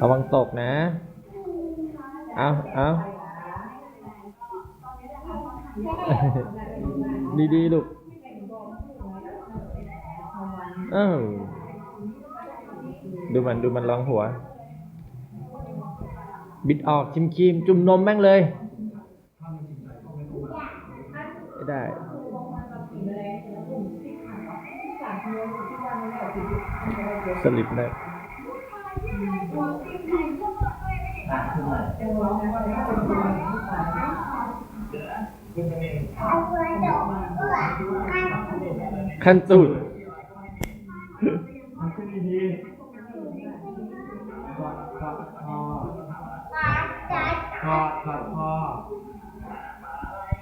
ระวังตกนะ เอาเอาดีๆลูกเออดูมันดูมันร้องหัว บิดออกชิมครีมจุ่มนมแม่งเลยไม่ได้ สลิปได้ขั้นตูดมันขึ้นดีๆกอดกอดคอกอดกอดคอ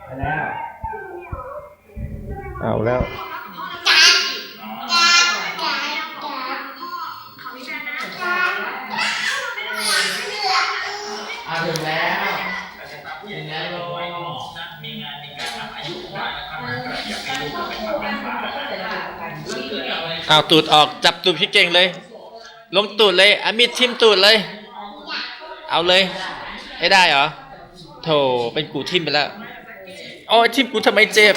ไปแล้ว เอาแล้วอะถึงแล้ว ถึงแล้วโยมมีงานมีการทำอายุได้นะครับอยากให้ลูกเป็นแบบเป็นฟ้าเกิดอะไรเอาตูดออกจับตูดพี่เก่งเลย ลงตูดเลยอามิดทิมตูดเลย เอาเลยไม่ได้เหรอโถเป็นกูทิมไปแล้วโอ้ยทิมกูทำไมเจ็บ